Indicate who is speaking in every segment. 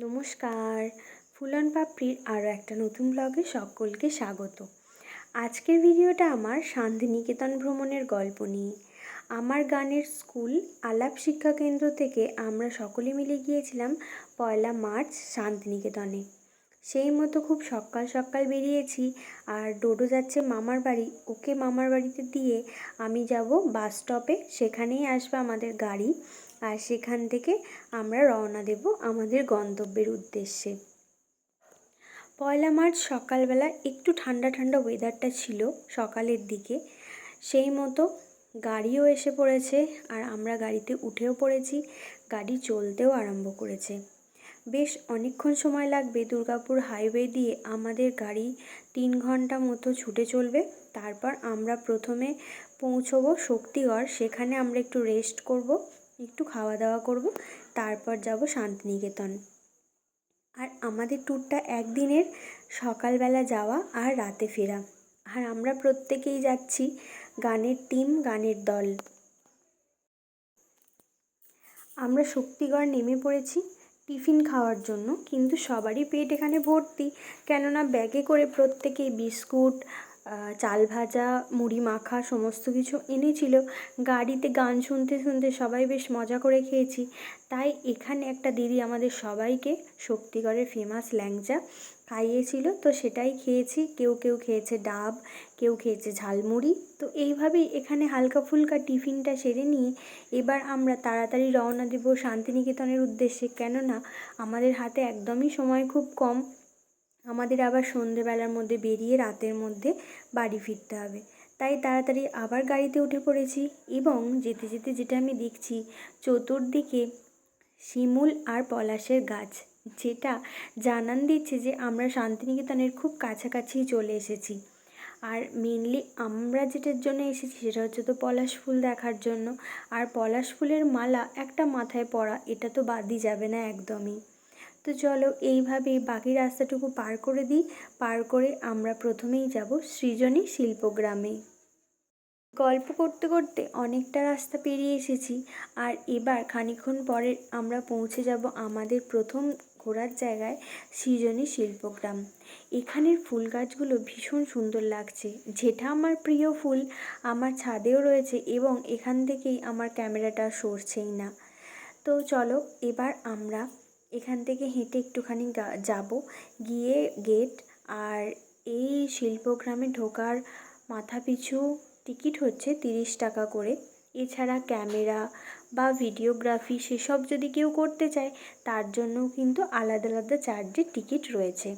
Speaker 1: নমস্কার। ফুলন পাপড়ির আরও একটা নতুন ব্লগে সকলকে স্বাগত। আজকের ভিডিওটা আমার শান্তিনিকেতন ভ্রমণের গল্প নিয়ে। আমার গানের স্কুল আলাপ শিক্ষা কেন্দ্র থেকে আমরা সকলে মিলে গিয়েছিলাম পয়লা মার্চ শান্তিনিকেতনে। সেই মতো খুব সকাল সকাল বেরিয়েছি আর ডোডো যাচ্ছে মামার বাড়ি। ওকে মামার বাড়িতে দিয়ে আমি যাব বাস স্টপে। সেখানেই আসবে আমাদের গাড়ি আর সেখান থেকে আমরা রওনা দেব আমাদের গন্তব্যের উদ্দেশ্যে। পয়লা মার্চ সকালবেলা একটু ঠান্ডা ঠান্ডা ওয়েদারটা ছিল সকালের দিকে। সেই মতো গাড়িও এসে পড়েছে আর আমরা গাড়িতে উঠেও পড়েছি, গাড়ি চলতেও আরম্ভ করেছে। বেশ অনেকক্ষণ সময় লাগবে দুর্গাপুর হাইওয়ে দিয়ে আমাদের গাড়ি তিন ঘণ্টা মতো ছুটে চলবে। তারপর আমরা প্রথমে পৌঁছবো শক্তিগড়, সেখানে আমরা একটু রেস্ট করব, একটু খাওয়া দাওয়া করব, তারপর যাব শান্তিনিকেতন। আর আমাদের ট্যুরটা একদিনের সকালবেলা যাওয়া আর রাতে ফেরা। আর আমরা প্রত্যেকেই যাচ্ছি গানের টিম গানের দল। আমরা শক্তিগড় নেমে পড়েছি। টিফিন খাওয়ার জন্য, কিন্তু সবারই পেট এখানে ভর্তি। কেননা ব্যাগে করে প্রত্যেকেই বিস্কুট চাল ভাজা, মুড়ি মাখা সমস্ত কিছু এনেছিল। গাড়িতে গান শুনতে শুনতে সবাই বেশ মজা করে খেয়েছি। তাই এখানে একটা দিদি আমাদের সবাইকে শক্তিগড়ের ফেমাস ল্যাংচা খাইয়েছিল তো সেটাই খেয়েছি। কেউ কেউ খেয়েছে ডাব, কেউ খেয়েছে ঝালমুড়ি। তো এইভাবেই এখানে হালকা ফুলকা টিফিনটা সেরে নিয়ে এবার আমরা তাড়াতাড়ি রওনা দেব শান্তিনিকেতনের উদ্দেশ্যে। কেননা আমাদের হাতে একদমই সময় খুব কম। আমাদের আবার সন্ধেবেলার মধ্যে বেরিয়ে রাতের মধ্যে বাড়ি ফিরতে হবে। তাই তাড়াতাড়ি আবার গাড়িতে উঠে পড়েছি এবং যেতে যেতে যেটা আমি দেখছি, চতুর্দিকে শিমুল আর পলাশের গাছ। যেটা জানান দিচ্ছে যে আমরা শান্তিনিকেতনের খুব কাছাকাছি চলে এসেছি। আর মেনলি আমরা যেটার জন্য এসেছি সেটা হচ্ছে তো পলাশ ফুল দেখার জন্য। আর পলাশ ফুলের মালা একটা মাথায় পরা, এটা তো বাদই যাবে না একদমই। তো চলো এইভাবেই বাকি রাস্তাটুকু পার করে দিই। পার করে আমরা প্রথমেই যাব সৃজনী শিল্পগ্রামে। গল্প করতে করতে অনেকটা রাস্তা পেরিয়ে এসেছি। আর এবার খানিক্ষণ পরে আমরা পৌঁছে যাব আমাদের প্রথম ঘোরার জায়গায় সৃজনী শিল্পগ্রাম। এখানের ফুল গাছগুলো ভীষণ সুন্দর লাগছে। যেটা আমার প্রিয় ফুল, আমার ছাদেও রয়েছে এবং এখান থেকেই আমার ক্যামেরাটা সরছেই না। তো চলো, এবার আমরা এখান থেকে হেঁটে একটুখানি যাব। গিয়ে গেট আর এই শিল্পগ্রামে ঢোকার মাথা পিছু টিকিট হচ্ছে তিরিশ টাকা করে। এছাড়া ক্যামেরা বা ভিডিওগ্রাফি সেসব যদি কেউ করতে চায়, তার জন্যও কিন্তু আলাদা আলাদা চার্জের টিকিট রয়েছে।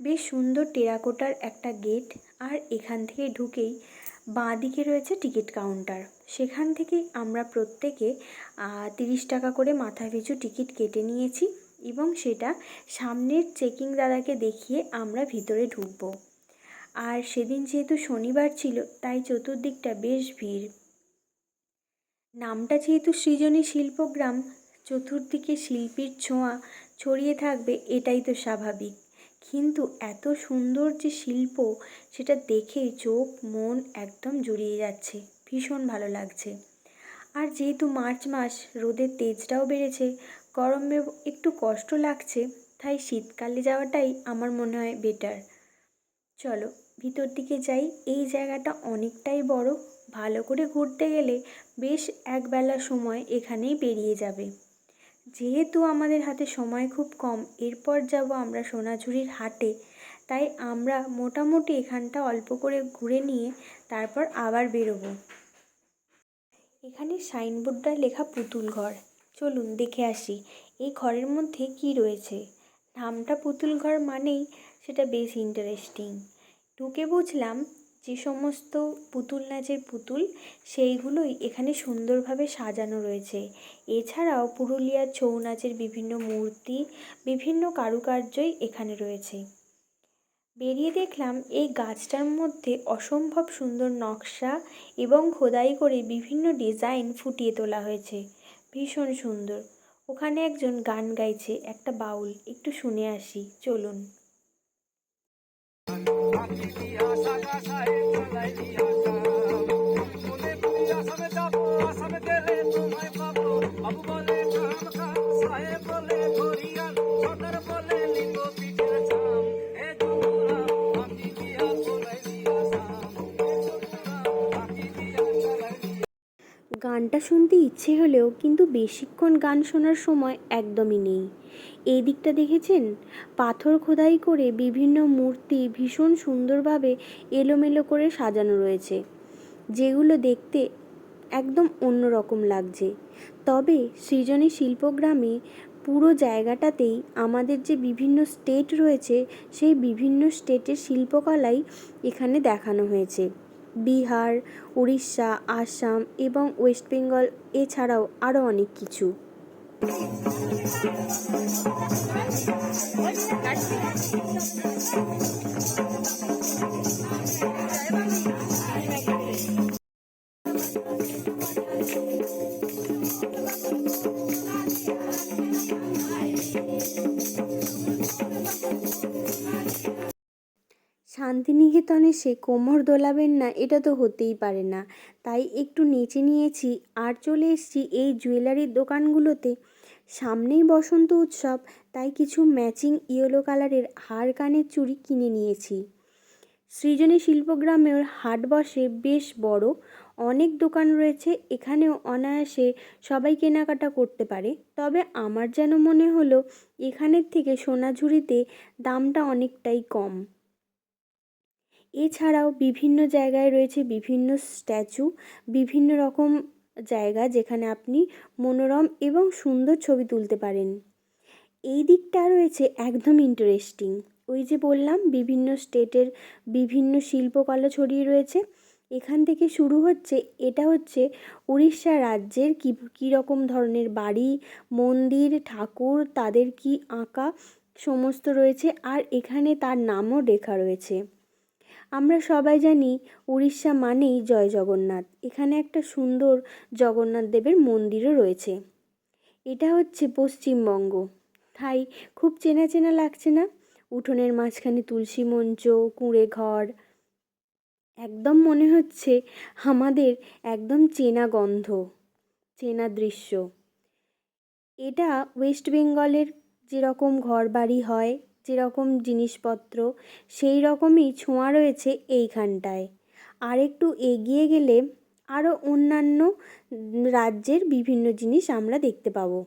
Speaker 1: বেশ সুন্দর টেরাকোটার একটা গেট, আর এখান থেকে ঢুকেই বাঁ দিকে রয়েছে টিকিট কাউন্টার। সেখান থেকে আমরা প্রত্যেকে তিরিশ টাকা করে মাথা পিছু টিকিট কেটে নিয়েছি এবং সেটা সামনের চেকিং দাদাকে দেখিয়ে আমরা ভিতরে ঢুকবো। আর সেদিন যেহেতু শনিবার ছিল, তাই চতুর্দিকটা বেশ ভিড়। নামটা যেহেতু সৃজনী শিল্পগ্রাম, চতুর্দিকে শিল্পীর ছোঁয়া ছড়িয়ে থাকবে, এটাই তো স্বাভাবিক। কিন্তু এত সুন্দর যে শিল্প, সেটা দেখে চোখ, মন একদম জুড়িয়ে যাচ্ছে। ভীষণ ভালো লাগছে। আর যেহেতু মার্চ মাস, রোদের তেজটাও বেড়েছে, গরমে একটু কষ্ট লাগছে, তাই শীতকালে যাওয়াটাই আমার মনে হয় বেটার চলো, ভিতর দিকে যাই, এই জায়গাটা অনেকটাই বড়। ভালো করে ঘুরতে গেলে বেশ একবেলা সময় এখানেই পেরিয়ে যাবে। যেহেতু আমাদের হাতে সময় খুব কম, এরপর যাব আমরা সোনাঝুরির হাটে। তাই আমরা মোটামুটি এখানটা অল্প করে ঘুরে নিয়ে তারপর আবার বেরোবো। এখানে সাইনবোর্ডটা লেখা পুতুল ঘর। চলুন দেখে আসি, এই ঘরের মধ্যে কি রয়েছে? নামটা পুতুল ঘর মানেই সেটা বেশ ইন্টারেস্টিং ঢুকে বুঝলাম যে সমস্ত পুতুল নাচের পুতুল, সেইগুলোই এখানে সুন্দরভাবে সাজানো রয়েছে। এছাড়াও পুরুলিয়ার ছৌ নাচের বিভিন্ন মূর্তি, বিভিন্ন কারুকার্যই এখানে রয়েছে। বেরিয়ে দেখলাম এই গাছটার মধ্যে অসম্ভব সুন্দর নকশা এবং খোদাই করে বিভিন্ন ডিজাইন ফুটিয়ে তোলা হয়েছে। ভীষণ সুন্দর। ওখানে একজন গান গাইছে একটা বাউল। একটু শুনে আসি। চলুন।
Speaker 2: গেলে তোমায় পাবো
Speaker 1: গানটা শুনতে ইচ্ছে হলেও কিন্তু বেশিক্ষণ গান শোনার সময় একদমই নেই। এই দিকটা দেখেছেন? পাথর খোদাই করে বিভিন্ন মূর্তি ভীষণ সুন্দরভাবে এলোমেলো করে সাজানো রয়েছে, যেগুলো দেখতে একদম অন্যরকম লাগছে। তবে সৃজনী শিল্পগ্রামে পুরো জায়গাটাতেই আমাদের যে বিভিন্ন স্টেট রয়েছে, সেই বিভিন্ন স্টেটের শিল্পকলাই এখানে দেখানো হয়েছে। বিহার উড়িষ্যা আসাম এবং ওয়েস্ট বেঙ্গল এছাড়াও আরও অনেক কিছু। শান্তিনিকেতনে সে কোমর দোলাবেন না, এটা তো হতেই পারে না। তাই একটু নেচে নিয়েছি, আর চলে এসেছি এই জুয়েলারির দোকানগুলোতে। সামনেই বসন্ত উৎসব, তাই কিছু ম্যাচিং ইয়েলো কালারের হার কানের চুড়ি কিনে নিয়েছি। সৃজনী শিল্পগ্রামের হাট বসে বেশ বড়, অনেক দোকান রয়েছে, এখানেও অনায়াসে সবাই কেনাকাটা করতে পারে। তবে আমার যেন মনে হলো, এখানের থেকে সোনাঝুরিতে দামটা অনেকটাই কম। এছাড়াও বিভিন্ন জায়গায় রয়েছে বিভিন্ন স্ট্যাচু, বিভিন্ন রকম জায়গা যেখানে আপনি মনোরম এবং সুন্দর ছবি তুলতে পারেন। এই দিকটা রয়েছে একদম ইন্টারেস্টিং ওই যে বললাম, বিভিন্ন স্টেটের বিভিন্ন শিল্পকলা ছড়িয়ে রয়েছে। এখান থেকে শুরু হচ্ছে, এটা হচ্ছে উড়িষ্যা রাজ্যের কী কী রকম ধরনের বাড়ি, মন্দির, ঠাকুর, তাদের কি আঁকা, সমস্ত রয়েছে। আর এখানে তার নামও লেখা রয়েছে। আমরা সবাই জানি উড়িষ্যা মানেই জয় জগন্নাথ। এখানে একটা সুন্দর জগন্নাথ দেবের মন্দিরও রয়েছে। এটা হচ্ছে পশ্চিমবঙ্গ। তাই খুব চেনা চেনা লাগছে না? উঠোনের মাঝখানে তুলসী মঞ্চ, কুঁড়ে ঘর। একদম মনে হচ্ছে আমাদের একদম চেনা গন্ধ, চেনা দৃশ্য। এটা ওয়েস্ট বেঙ্গলের যেরকম ঘর বাড়ি হয় যেরকম জিনিসপত্র, সেই রকমই ছোঁয়া রয়েছে এইখানটায়। আর একটু এগিয়ে গেলে আরও অন্যান্য রাজ্যের বিভিন্ন জিনিস আমরা দেখতে পাবো।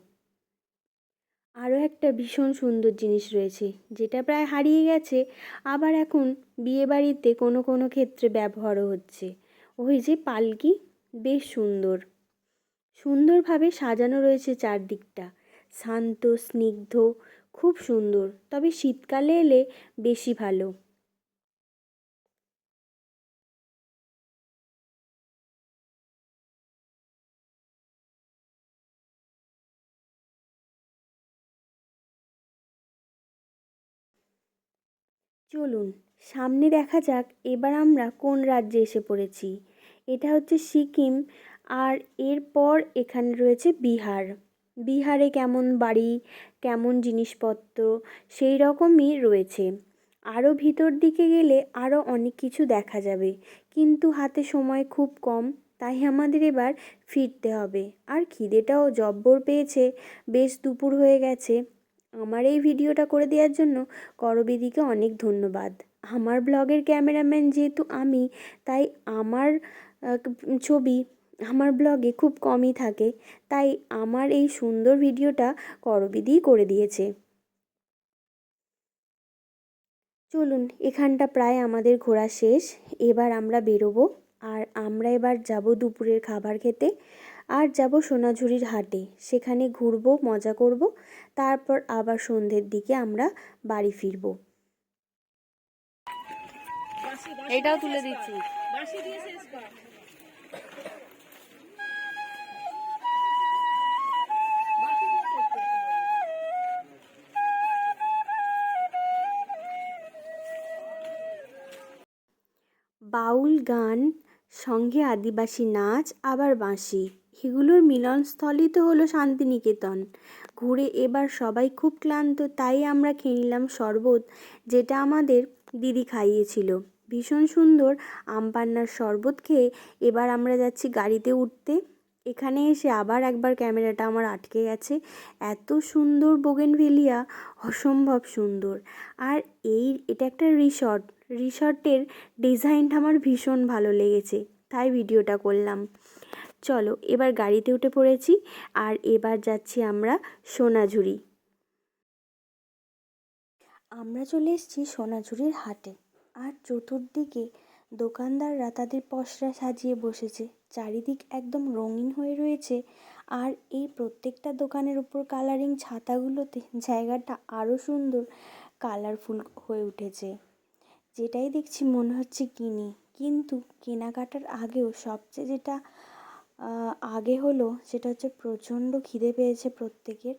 Speaker 1: আরও একটা ভীষণ সুন্দর জিনিস রয়েছে, যেটা প্রায় হারিয়ে গেছে, আবার এখন বিয়েবাড়িতে কোনো কোনো ক্ষেত্রে ব্যবহারও হচ্ছে। ওই যে পালকি, বেশ সুন্দর। সুন্দরভাবে সাজানো রয়েছে চারদিকটা। শান্ত, স্নিগ্ধ খুব সুন্দর, তবে শীতকালে এলে বেশি ভালো। চলুন, সামনে দেখা যাক এবার আমরা কোন রাজ্যে এসে পড়েছি। এটা হচ্ছে সিকিম, আর এরপর এখানে রয়েছে বিহার। বিহারে কেমন বাড়ি, কেমন জিনিসপত্র, সেই রকমই রয়েছে। আরও ভিতর দিকে গেলে আরও অনেক কিছু দেখা যাবে। কিন্তু হাতে সময় খুব কম, তাই আমাদের এবার ফিরতে হবে। আর খিদেটাও জব্বর পেয়েছে। বেশ দুপুর হয়ে গেছে। আমার এই ভিডিওটা করে দেওয়ার জন্য করবিদিকে অনেক ধন্যবাদ। আমার ব্লগের ক্যামেরাম্যান যেহেতু আমি, তাই আমার ছবি আমার ব্লগে খুব কমই থাকে, তাই আমার এই সুন্দর ভিডিওটা করবিদিই করে দিয়েছে। চলুন, এখানটা প্রায় আমাদের ঘোরা শেষ, এবার আমরা বেরোবো, আর আমরা এবার যাব দুপুরের খাবার খেতে, আর যাব সোনাঝুরির হাটে, সেখানে ঘুরবো, মজা করব, তারপর আবার সন্ধ্যের দিকে আমরা বাড়ি ফিরবো।
Speaker 2: এটাও তুলে দিচ্ছি
Speaker 1: বাউল গান, সঙ্গে আদিবাসী নাচ, আবার বাঁশি। এগুলোর মিলনস্থলই তো হলো শান্তিনিকেতন। ঘুরে এবার সবাই খুব ক্লান্ত, তাই আমরা খেয়ে নিলাম শরবত, যেটা আমাদের দিদি খাইয়েছিল। ভীষণ সুন্দর আম পান্নার শরবত খেয়ে এবার আমরা যাচ্ছি গাড়িতে উঠতে। এখানে এসে আবার একবার ক্যামেরাটা আমার আটকে গেছে। এত সুন্দর বোগেনভেলিয়া, অসম্ভব সুন্দর। আর এই, এটা একটা রিসর্ট রিসর্টের ডিজাইনটা আমার ভীষণ ভালো লেগেছে, তাই ভিডিওটা করলাম। চলো, এবার গাড়িতে উঠে পড়েছি আর এবার যাচ্ছি আমরা সোনাঝুরি। আমরা চলে এসেছি সোনাঝুরির হাটে আর চতুর্দিকে দোকানদাররা তাদের পসরা সাজিয়ে বসেছে, চারিদিক একদম রঙিন হয়ে রয়েছে আর এই প্রত্যেকটা দোকানের উপর কালারিং ছাতাগুলোতে জায়গাটা আরও সুন্দর, কালারফুল হয়ে উঠেছে। যেটাই দেখছি মনে হচ্ছে কিনি। কিন্তু কেনাকাটার আগেও সবচেয়ে যেটা আগে হলো সেটা হচ্ছে প্রচণ্ড খিদে পেয়েছে প্রত্যেকের।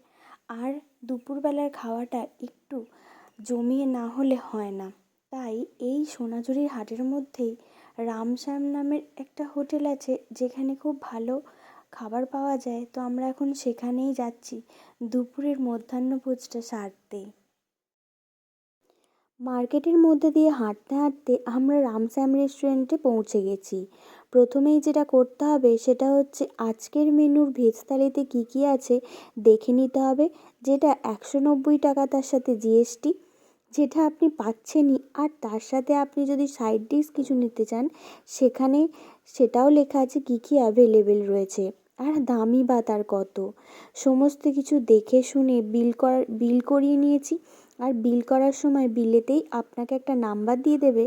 Speaker 1: আর দুপুরবেলার খাওয়াটা একটু জমিয়ে না হলে হয় না। তাই এই সোনাঝুরির হাটের মধ্যেই রামশ্যাম নামের একটা হোটেল আছে যেখানে খুব ভালো খাবার পাওয়া যায়। তো আমরা এখন সেখানেই যাচ্ছি দুপুরের মধ্যাহ্নভোজটা সারতে। মার্কেটের মধ্যে দিয়ে হাঁটতে হাঁটতে আমরা রামশ্যাম রেস্টুরেন্টে পৌঁছে গেছি। প্রথমেই যেটা করতে হবে সেটা হচ্ছে আজকের মেনুর ভেজ থালিতে কী কী আছে দেখে নিতে হবে, যেটা একশো নব্বই টাকা তার সাথে জিএসটি, যেটা আপনি পাচ্ছেনই। আর তার সাথে আপনি যদি সাইড ডিশ কিছু নিতে চান, সেখানে সেটাও লেখা আছে কী কী অ্যাভেলেবেল রয়েছে। আর দামি বা তার কত? সমস্ত কিছু দেখে শুনে বিল করার বিল করিয়ে নিয়েছি। আর বিল করার সময় বিলেতেই আপনাকে একটা নাম্বার দিয়ে দেবে।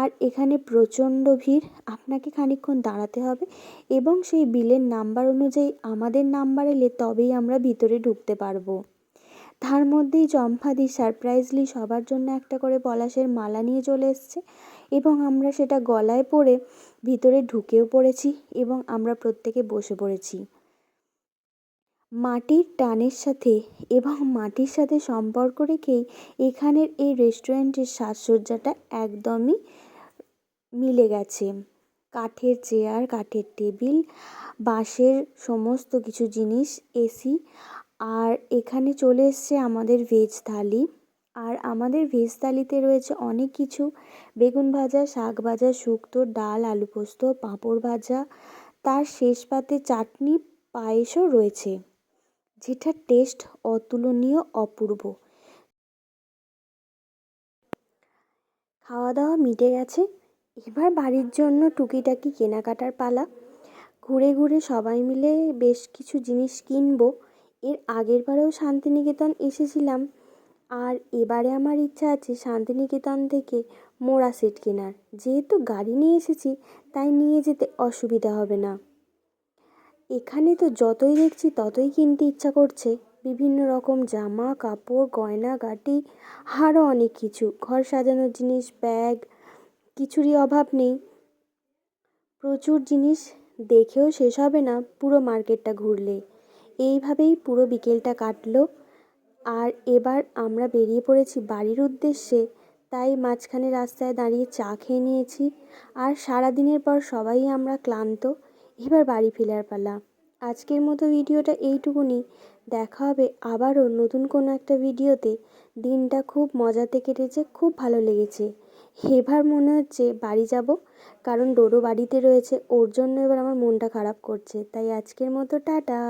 Speaker 1: আর এখানে প্রচণ্ড ভিড়, আপনাকে খানিকক্ষণ দাঁড়াতে হবে এবং সেই বিলের নাম্বার অনুযায়ী আমাদের নাম্বার এলে তবেই আমরা ভিতরে ঢুকতে পারব। তার মধ্যেই চম্পাদি সারপ্রাইজলি সবার জন্য একটা করে পলাশের মালা নিয়ে চলে এসছে এবং আমরা সেটা গলায় পরে ভিতরে ঢুকেও পড়েছি এবং আমরা প্রত্যেকে বসে পড়েছি। মাটির টানের সাথে এবং মাটির সাথে সম্পর্ক রেখেই এখানের এই রেস্টুরেন্টের সাজসজ্জাটা একদমই মিলে গেছে। কাঠের চেয়ার, কাঠের টেবিল, বাঁশের সমস্ত কিছু জিনিস, এসি, আর এখানে চলে এসছে আমাদের ভেজ থালি। আর আমাদের ভেজ থালিতে রয়েছে অনেক কিছু। বেগুন ভাজা, শাক ভাজা, শুক্তো, ডাল, আলু পোস্ত, পাঁপড় ভাজা। তার শেষ পাতে চাটনি, পায়েসও রয়েছে। যেটার টেস্ট অতুলনীয় অপূর্ব। খাওয়া দাওয়া মিটে গেছে। এবার বাড়ির জন্য টুকিটাকি কেনাকাটার পালা। ঘুরে ঘুরে সবাই মিলে বেশ কিছু জিনিস কিনবো। এর আগের বারেও শান্তিনিকেতন এসেছিলাম। আর এবারে আমার ইচ্ছা আছে শান্তিনিকেতন থেকে মোড়া সেট কেনার। যেহেতু গাড়ি নিয়ে এসেছি, তাই নিয়ে যেতে অসুবিধা হবে না। এখানে তো যতই দেখছি ততই কিনতে ইচ্ছা করছে। বিভিন্ন রকম জামা, কাপড় গয়নাগাটি আরও অনেক কিছু। ঘর সাজানোর জিনিস, ব্যাগ, কিছুরই অভাব নেই। প্রচুর জিনিস দেখেও শেষ হবে না পুরো মার্কেটটা ঘুরলে। এইভাবেই পুরো বিকেলটা কাটলো। আর এবার আমরা বেরিয়ে পড়েছি বাড়ির উদ্দেশ্যে। তাই মাঝখানে রাস্তায় দাঁড়িয়ে চা খেয়ে নিয়েছি। আর সারাদিনের পর সবাই আমরা ক্লান্ত। এবার বাড়ি ফেরার পালা। আজকের মতো ভিডিওটা এইটুকুনি। দেখা হবে আবারও নতুন কোনো একটা ভিডিওতে। দিনটা খুব মজাতে কেটেছে, খুব ভালো লেগেছে। এবার মনে হচ্ছে বাড়ি যাব, কারণ ডোরো বাড়িতে রয়েছে। ওর জন্য এবার আমার মনটা খারাপ করছে। তাই আজকের মতো টাটা।